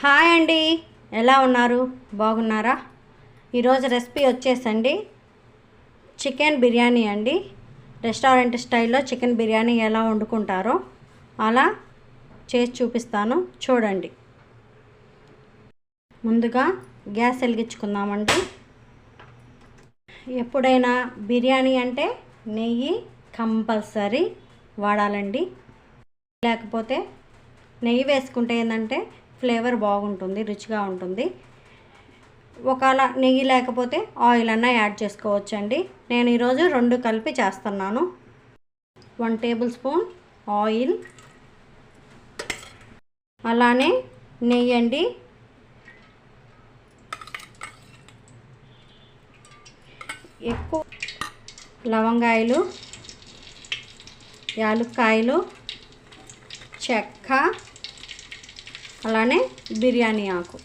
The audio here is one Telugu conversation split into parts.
హాయ్ అండి. ఎలా ఉన్నారు? బాగున్నారా? ఈరోజు రెసిపీ వచ్చేసండి. చికెన్ బిర్యానీ అండి. రెస్టారెంట్ స్టైల్లో చికెన్ బిర్యానీ ఎలా వండుకుంటారో అలా చేసి చూపిస్తాను. చూడండి. ముందుగా గ్యాస్ వెలిగించుకుందామండి. ఎప్పుడైనా బిర్యానీ అంటే నెయ్యి కంపల్సరీ వాడాలండి. లేకపోతే నెయ్యి వేసుకుంటే ఏంటంటే ఫ్లేవర్ బాగుంటుంది రుచిగా ఉంటుంది. ఒకవేళ నెయ్యి లేకపోతే ఆయిల్ అన్నా యాడ్ చేసుకోవచ్చండి. నేను ఈరోజు రెండు కలిపి చేస్తున్నాను. One tablespoon oil. అలానే నెయ్యి అండి. ఎక్కువ లవంగాయలు యాలుక్కాయలు చెక్క అలానే బిర్యానీ ఆకు.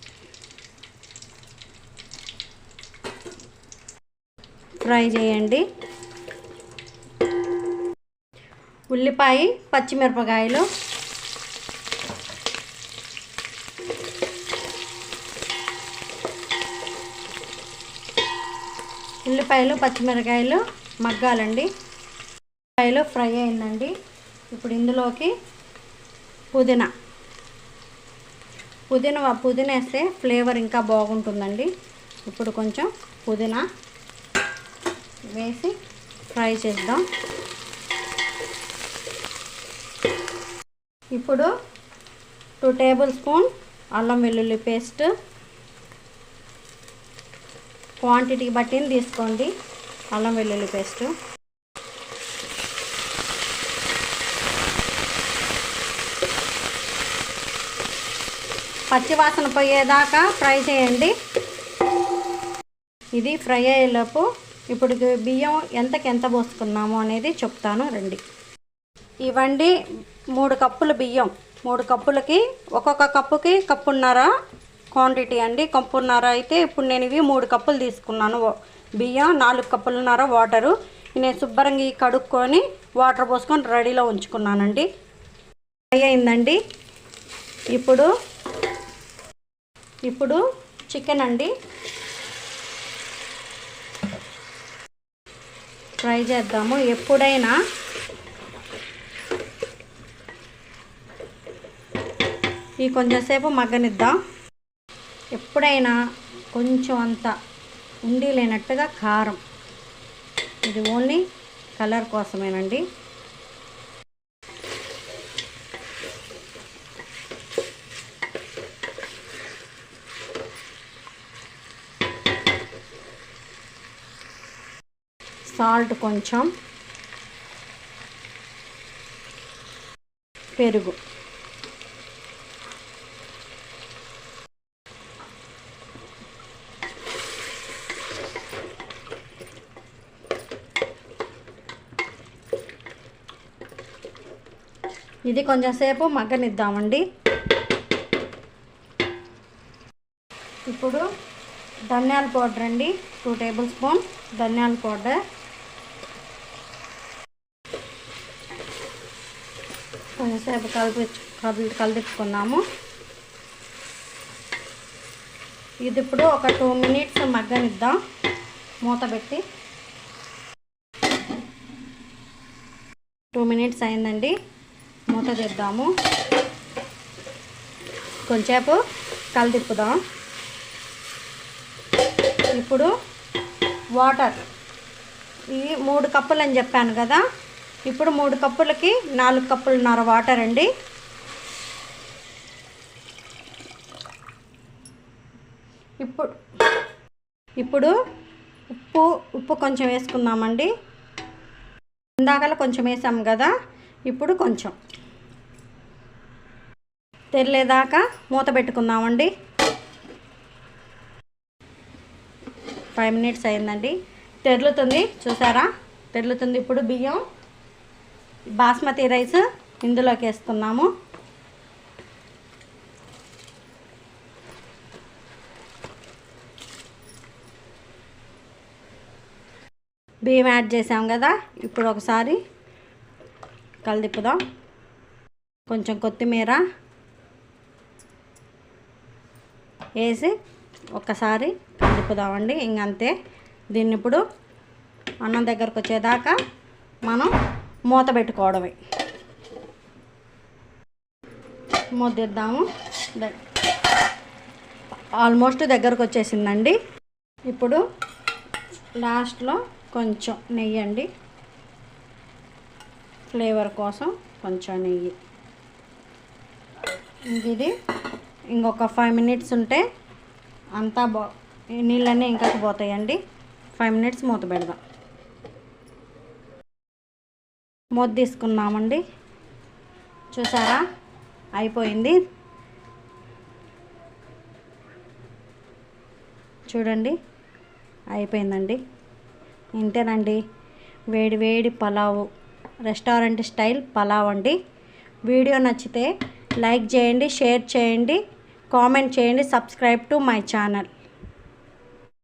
ఫ్రై చేయండి. ఉల్లిపాయ పచ్చిమిరపకాయలు. ఉల్లిపాయలు పచ్చిమిరకాయలు మగ్గాలండి. ఉల్లిపాయలు ఫ్రై అయిందండి. ఇప్పుడు ఇందులోకి పుదీనా. పుదీనా పుదీనా వేస్తే ఫ్లేవర్ ఇంకా బాగుంటుందండి. ఇప్పుడు కొంచెం పుదీనా వేసి ఫ్రై చేద్దాం. ఇప్పుడు టూ టేబుల్ స్పూన్ అల్లం వెల్లుల్లి పేస్ట్. క్వాంటిటీ బట్టి తీసుకోండి అల్లం వెల్లుల్లి పేస్ట్. పచ్చివాసన పోయేదాకా ఫ్రై చేయండి. ఇది ఫ్రై అయ్యేలోపు ఇప్పుడు బియ్యం ఎంతకి ఎంత పోసుకున్నాము అనేది చెప్తాను రండి. ఇవ్వండి మూడు కప్పుల బియ్యం. మూడు కప్పులకి ఒక్కొక్క కప్పుకి కప్పున్నర క్వాంటిటీ అండి. కప్పున్నర అయితే ఇప్పుడు నేను ఇవి మూడు కప్పులు తీసుకున్నాను. బియ్యం నాలుగు కప్పులున్నర వాటరు నేను శుభ్రంగా ఈ కడుక్కొని వాటర్ పోసుకొని రెడీలో ఉంచుకున్నానండి. ఫ్రై అయిందండి. ఇప్పుడు ఇప్పుడు చికెన్ అండి. ఫ్రై చేద్దాము. ఎప్పుడైనా ఈ కొంచెంసేపు మగ్గనిద్దాం. ఎప్పుడైనా కొంచెం అంత ఉండి లేనట్టుగా కారం. ఇది ఓన్లీ కలర్ కోసమేనండి. సాల్ట్ కొంచెం. పెరుగు. ఇది కొంచెం సేపు మగ్గనిద్దామండి. ఇప్పుడు ధనియాల పౌడర్ అండి. టూ టేబుల్ స్పూన్ ధనియాల పౌడర్. కొంచెంసేపు కలిపి కలిపి కలిదిప్పుకున్నాము ఇది ఇప్పుడు ఒక టూ మినిట్స్ మగ్గనిద్దాం. మూత పెట్టి. టూ మినిట్స్ అయిందండి. మూత తెద్దాము. కొంచెంసేపు కలిదిప్పుదాం ఇప్పుడు వాటర్. ఈ మూడు కప్పులు అని చెప్పాను కదా. ఇప్పుడు మూడు కప్పులకి నాలుగు కప్పులున్నర వాటర్ అండి. ఇప్పుడు ఇప్పుడు ఉప్పు ఉప్పు కొంచెం వేసుకుందామండి. ఇందాకలా కొంచెం వేసాము కదా ఇప్పుడు కొంచెం. తెరలేదాకా మూత పెట్టుకుందామండి. ఫైవ్ మినిట్స్ అయిందండి. తెరులుతుంది చూసారా? తెరులుతుంది ఇప్పుడు బియ్యం. బాస్మతి రైస్ ఇందులోకి వేస్తున్నాము. బియ్యం యాడ్ చేసాం కదా ఇప్పుడు ఒకసారి కలిదిప్పుదాం. కొంచెం కొత్తిమీర వేసి ఒక్కసారి కలుపుదామండి ఇంకంతే. దీన్ని ఇప్పుడు అన్నం దగ్గరకు వచ్చేదాకా మనం మూత పెట్టుకోవడమే. మూతేద్దాము ఆల్మోస్ట్ దగ్గరకు వచ్చేసిందండి. ఇప్పుడు లాస్ట్లో కొంచెం నెయ్యి అండి. ఫ్లేవర్ కోసం కొంచెం నెయ్యి. ఇది ఇంకొక ఫైవ్ మినిట్స్ ఉంటే అంతా బా నీళ్ళన్నీ ఇంకా పోతాయండి. ఫైవ్ మినిట్స్ మూత పెడదాం. మూత తీసుకున్నామండి. చూసారా? అయిపోయింది. చూడండి. అయిపోయిందండి. ఇంతేనండి. వేడి వేడి పలావు. రెస్టారెంట్ స్టైల్ పలావ్ అండి. వీడియో నచ్చితే లైక్ చేయండి షేర్ చేయండి కామెంట్ చేయండి సబ్స్క్రైబ్ టు మై ఛానల్.